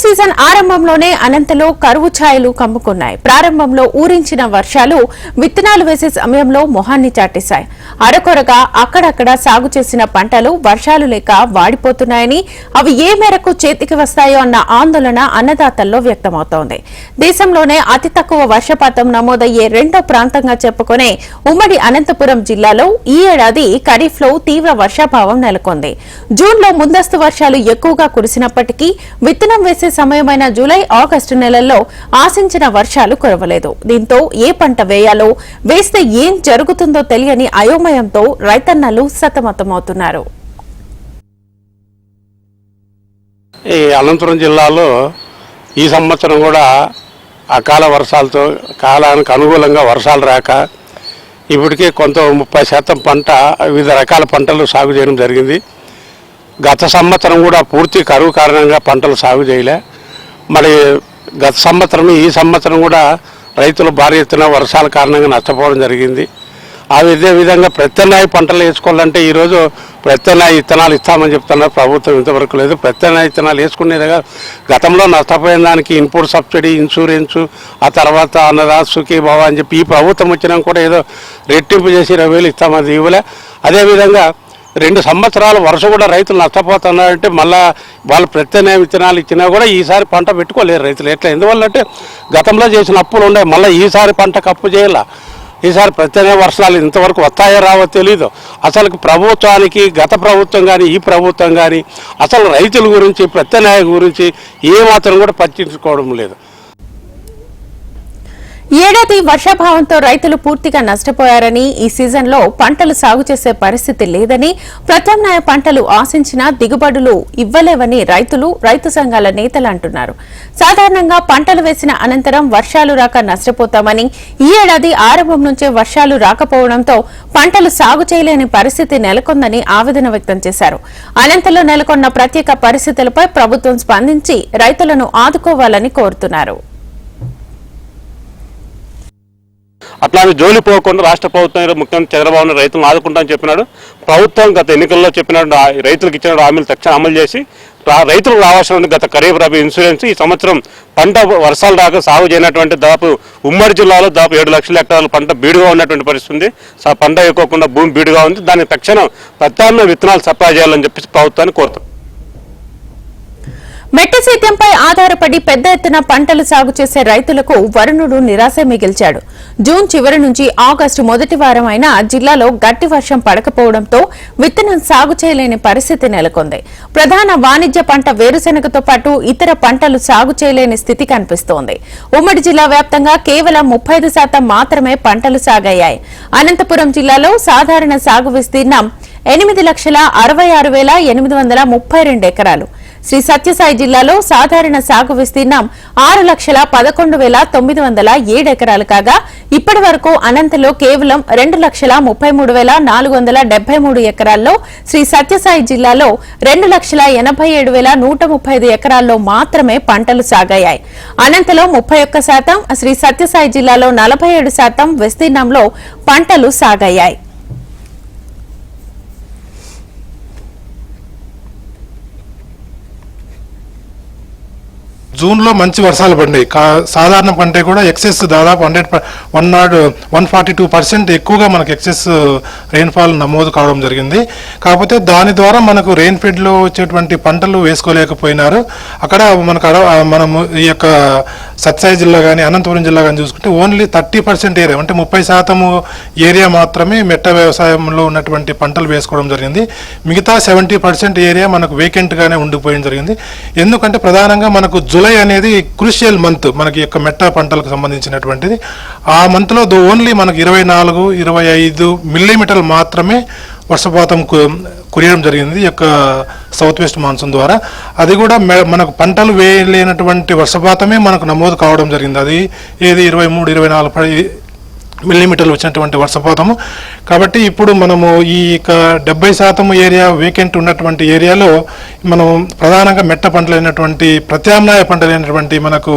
Season ఆరంభంలోనే అనంతలో కరువు ఛాయలు కమ్ముకున్నాయి. ప్రారంభంలో ఊరించిన వర్షాలు విత్తనాలు వేసే సమయంలో మొహాన్ని చాటేశాయి. అరకొరగా అక్కడక్కడ సాగు చేసిన పంటలు వర్షాలు లేక వాడిపోతున్నాయని అవి ఏ మేరకు చేతికి వస్తాయో అన్న ఆందోళన అన్నదాతల్లో వ్యక్తమవుతోంది. దేశంలోనే అతి తక్కువ వర్షపాతం నమోదయ్యే రెండో ప్రాంతంగా చెప్పుకునే ఉమ్మడి అనంతపురం జిల్లాలో ఈ ఏడాది ఖరీఫ్లో తీవ్ర వర్షాభావం నెలకొంది. జూన్లో ముందస్తు వర్షాలు ఎక్కువగా కురిసినప్పటికీ విత్తనం వేసే సమయమైన జూలై ఆగస్టు నెలల్లో ఆశించిన వర్షాలు కురవలేదు. దీంతో ఏ పంట వేయాలో వేస్తే ఏం జరుగుతుందో తెలియని అయోమయంతో రైతన్నలు సతమతమవుతున్నారు. ఈ అనంతపురం జిల్లాలో ఈ సంవత్సరం కూడా అకాల వర్షాలతో కాలానికి అనుకూలంగా వర్షాలు రాక ఇప్పటికే కొంత ముప్పై శాతం పంట వివిధ రకాల పంటలు సాగు చేయడం జరిగింది. గత సంవత్సరం కూడా పూర్తి కరువు కారణంగా పంటలు సాగు చేయలే. మరి గత సంవత్సరం ఈ సంవత్సరం కూడా రైతులు భారీ ఎత్తున వర్షాల కారణంగా నష్టపోవడం జరిగింది. ఆ ఇదే విధంగా ప్రత్యామ్నాయ పంటలు వేసుకోవాలంటే ఈరోజు ప్రత్యామ్నాయ విత్తనాలు ఇస్తామని చెప్తున్నారు ప్రభుత్వం. ఇంతవరకు లేదు. ప్రత్యామ్నాయ విత్తనాలు వేసుకునేదిగా గతంలో నష్టపోయిన దానికి ఇన్పుట్ సబ్సిడీ ఇన్సూరెన్సు ఆ తర్వాత అన్నదా సుఖీ భవ అని చెప్పి ఈ ప్రభుత్వం వచ్చినాక కూడా ఏదో రెట్టింపు చేసి ఇరవై వేలు ఇస్తామని ఇవ్వలే. అదేవిధంగా రెండు సంవత్సరాలు వరుస కూడా రైతులు నష్టపోతున్నారంటే మళ్ళా వాళ్ళు ప్రత్యామ్నాయ విత్తనాలు ఇచ్చినా కూడా ఈసారి పంట పెట్టుకోలేరు రైతులు. ఎట్లా? ఎందువల్ల అంటే గతంలో చేసిన అప్పులు ఉన్నాయి మళ్ళీ ఈసారి పంటకు అప్పు చేయాల. ఈసారి ప్రత్యామ్నాయ వర్షాలు ఇంతవరకు వస్తాయో రావో తెలీదు. అసలు ప్రభుత్వానికి గత ప్రభుత్వం కానీ ఈ ప్రభుత్వం కానీ అసలు రైతుల గురించి ప్రత్యామ్నాయ గురించి ఏమాత్రం కూడా పట్టించుకోవడం లేదు. ఏడాది వర్షాభావంతో రైతులు పూర్తిగా నష్టపోయారని ఈ సీజన్లో పంటలు సాగు చేసే పరిస్థితి లేదని ప్రత్యామ్నాయ పంటలు ఆశించిన దిగుబడులు ఇవ్వలేవని రైతులు రైతు సంఘాల నేతలు అంటున్నారు. సాధారణంగా పంటలు వేసిన అనంతరం వర్షాలు రాక నష్టపోతామని ఈ ఏడాది ఆరంభం నుంచే వర్షాలు రాకపోవడంతో పంటలు సాగు చేయలేని పరిస్థితి నెలకొందని ఆవేదన వ్యక్తం చేశారు. అనంతలో నెలకొన్న ప్రత్యేక పరిస్థితులపై ప్రభుత్వం స్పందించి రైతులను ఆదుకోవాలని కోరుతున్నారు. అట్లాంటి జోలి పోకుండా రాష్ట్ర ప్రభుత్వం ముఖ్యమంత్రి చంద్రబాబు నాయుడు రైతులను ఆదుకుంటామని చెప్పినాడు. ప్రభుత్వం గత ఎన్నికల్లో చెప్పినాడు రైతులకు ఇచ్చిన హామీలు తక్షణం అమలు చేసి రైతులకు రావాల్సిన గత ఖరీఫ్ రబీ ఇన్సూరెన్స్ ఈ సంవత్సరం పంట వర్షాలు రాక సాగు చేయనటువంటి దాదాపు ఉమ్మడి జిల్లాలో దాదాపు ఏడు లక్షల ఎకరాల పంట బీడుగా ఉన్నటువంటి పరిస్థితి ఉంది. పంట ఎక్కువకుండా భూమి బీడుగా ఉంది. దానికి తక్షణం ప్రత్యామ్నాయ విత్తనాలు సప్లై చేయాలని చెప్పేసి ప్రభుత్వాన్ని కోరుతాం. మెట్ట సేద్యంపై ఆధారపడి పెద్ద ఎత్తున పంటలు సాగు చేసే రైతులకు వరుణుడు నిరాశ మిగిల్చాడు. జూన్ చివరి నుంచి ఆగస్టు మొదటి వారం అయినా జిల్లాలో గట్టి వర్షం పడకపోవడంతో విత్తనం సాగు చేయలేని పరిస్థితి నెలకొంది. ప్రధాన వాణిజ్య పంట వేరుశెనగతో పాటు ఇతర పంటలు సాగు చేయలేని స్థితి కనిపిస్తోంది. ఉమ్మడి జిల్లా వ్యాప్తంగా కేవలం ముప్పై శాతం మాత్రమే పంటలు సాగయ్యాయి. అనంతపురం జిల్లాలో సాధారణ సాగు విస్తీర్ణం ఎనిమిది లక్షల అరవై ఆరు వేల ఎనిమిది వందల ముప్పై రెండు ఎకరాలు. శ్రీ సత్యసాయి జిల్లాలో సాధారణ సాగు విస్తీర్ణం ఆరు లక్షల పదకొండు వేల తొమ్మిది వందల ఏడు ఎకరాలు కాగా ఇప్పటి వరకు అనంతలో కేవలం రెండు లక్షల ముప్పై మూడు వేల నాలుగు వందల డెబ్బై మూడు ఎకరాల్లో శ్రీ సత్యసాయి జిల్లాలో రెండు లక్షల ఎనభై ఏడు వేల నూట ముప్పై ఐదు ఎకరాల్లో మాత్రమే పంటలు సాగాయి. అనంతలో ముప్పై ఒక్క శాతం శ్రీ సత్యసాయి జిల్లాలో నలభై ఏడు శాతం విస్తీర్ణంలో పంటలు సాగాయి. జూన్లో మంచి వర్షాలు పడినాయి. కా సాధారణ పంటే కూడా ఎక్సెస్ దాదాపు hundred one not one forty two percent ఎక్కువగా మనకు ఎక్సెస్ రెయిన్ఫాల్ నమోదు కావడం జరిగింది. కాకపోతే దాని ద్వారా మనకు రెయిన్ ఫెడ్లో వచ్చేటువంటి పంటలు వేసుకోలేకపోయినారు. అక్కడ మనకు అడ మనము ఈ యొక్క సత్సాయి జిల్లా కానీ అనంతపురం జిల్లా కానీ చూసుకుంటే ఓన్లీ థర్టీ పర్సెంట్ ఏరియా అంటే ముప్పై శాతము ఏరియా మాత్రమే మెట్ట వ్యవసాయంలో ఉన్నటువంటి పంటలు వేసుకోవడం జరిగింది. మిగతా సెవెంటీ పర్సెంట్ ఏరియా మనకు వేకెంట్గానే ఉండిపోయడం జరిగింది. ఎందుకంటే ప్రధానంగా మనకు జూలై అనేది క్రూషియల్ మంత్ మనకి యొక్క మెట్ట పంటలకు సంబంధించినటువంటిది. ఆ మంత్లో ఓన్లీ మనకు ఇరవై నాలుగు ఇరవై ఐదు మిల్లీమీటర్లు మాత్రమే వర్షపాతం కురియడం జరిగింది యొక్క సౌత్ వెస్ట్ మాన్సూన్ ద్వారా. అది కూడా మె- మనకు పంటలు వేయలేనటువంటి వర్షపాతమే మనకు నమోదు కావడం జరిగింది. అది ఏది ఇరవై మూడు ఇరవై నాలుగు మిల్లీమీటర్లు వచ్చినటువంటి వర్షపాతము. కాబట్టి ఇప్పుడు మనము ఈ యొక్క డెబ్బై శాతం ఏరియా వేకెంట్ ఉన్నటువంటి ఏరియాలో మనం ప్రధానంగా మెట్ట పంటలైనటువంటి ప్రత్యామ్నాయ పంటలైనటువంటి మనకు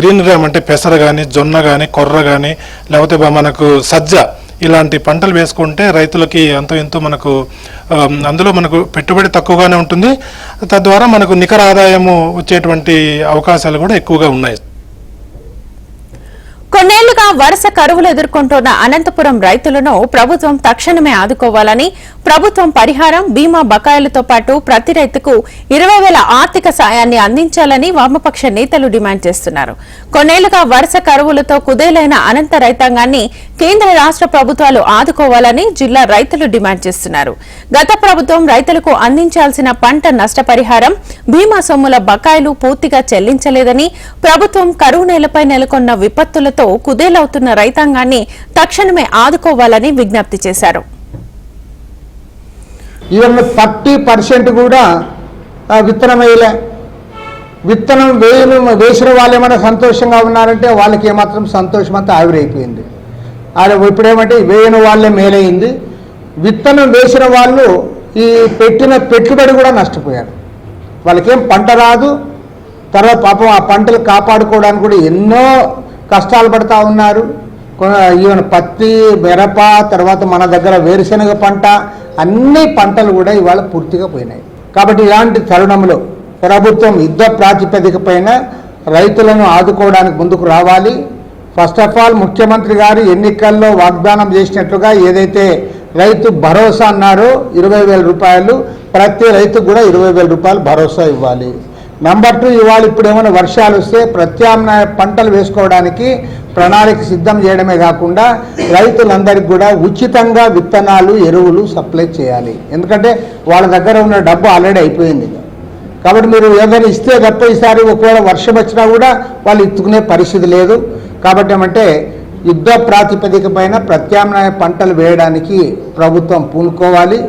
గ్రీన్ ర్యామ్ అంటే పెసర కానీ జొన్న కానీ కొర్ర కానీ లేకపోతే మనకు సజ్జ ఇలాంటి పంటలు వేసుకుంటే రైతులకి అంతో ఎంతో మనకు అందులో మనకు పెట్టుబడి తక్కువగానే ఉంటుంది. తద్వారా మనకు నికర ఆదాయము వచ్చేటువంటి అవకాశాలు కూడా ఎక్కువగా ఉన్నాయి. కొన్నేళ్ళుగా వరుస కరువులు ఎదుర్కొంటున్న అనంతపురం రైతులను ప్రభుత్వం తక్షణమే ఆదుకోవాలని ప్రభుత్వం పరిహారం బీమా బకాయిలతో పాటు ప్రతి రైతుకు ఇరవై వేల ఆర్థిక సాయాన్ని అందించాలని వామపక్ష నేతలు డిమాండ్ చేస్తున్నారు. కొన్నేళ్ళుగా వరుస కరువులతో కుదేలైన అనంత రైతాంగాన్ని కేంద్ర రాష్ట్ర ప్రభుత్వాలు ఆదుకోవాలని జిల్లా రైతులు డిమాండ్ చేస్తున్నారు. గత ప్రభుత్వం రైతులకు అందించాల్సిన పంట నష్టపరిహారం బీమా సొమ్ముల బకాయిలు పూర్తిగా చెల్లించలేదని ప్రభుత్వం కరువు నేలపై నెలకొన్న విపత్తులతో కుందేలవుతున్న రైతాంగాన్ని తక్షణమే ఆదుకోవాలని విజ్ఞప్తి చేశారు. ఈవెన్ థర్టీ పర్సెంట్ కూడా విత్తనం వేయలే. విత్తనం వేయను వేసిన వాళ్ళు ఏమైనా సంతోషంగా ఉన్నారంటే వాళ్ళకి ఏమాత్రం సంతోషం అంతా ఆవిరైపోయింది. అది ఇప్పుడేమంటే వేయని వాళ్ళే మేలైంది. విత్తనం వేసిన వాళ్ళు ఈ పెట్టిన పెట్టుబడి కూడా నష్టపోయారు. వాళ్ళకేం పంట రాదు. తర్వాత పాపం ఆ పంటలు కాపాడుకోవడానికి కూడా ఎన్నో కష్టాలు పడతా ఉన్నారు. ఈవెన్ పత్తి మిరప తర్వాత మన దగ్గర వేరుశనగ పంట అన్ని పంటలు కూడా ఇవాళ పూర్తిగా పోయినాయి. కాబట్టి ఇలాంటి తరుణంలో ప్రభుత్వం యుద్ధ ప్రాతిపదిక పైన రైతులను ఆదుకోవడానికి ముందుకు రావాలి. ఫస్ట్ ఆఫ్ ఆల్ ముఖ్యమంత్రి గారు ఎన్నికల్లో వాగ్దానం చేసినట్లుగా ఏదైతే రైతు భరోసా అన్నారో ఇరవై వేల రూపాయలు ప్రతి రైతుకు కూడా ఇరవై వేల రూపాయలు భరోసా ఇవ్వాలి. నెంబర్ టూ ఇవాళ ఇప్పుడు ఏమైనా వర్షాలు వస్తే ప్రత్యామ్నాయ పంటలు వేసుకోవడానికి ప్రణాళిక సిద్ధం చేయడమే కాకుండా రైతులందరికీ కూడా ఉచితంగా విత్తనాలు ఎరువులు సప్లై చేయాలి. ఎందుకంటే వాళ్ళ దగ్గర ఉన్న డబ్బు ఆల్రెడీ అయిపోయింది. కాబట్టి మీరు ఏదైనా ఇస్తే తప్ప ఈసారి ఒకవేళ వర్షం వచ్చినా కూడా వాళ్ళు ఎత్తుకునే పరిస్థితి లేదు. కాబట్టి ఏమంటే యుద్ధ ప్రాతిపదిక పైన ప్రత్యామ్నాయ పంటలు వేయడానికి ప్రభుత్వం పూనుకోవాలి.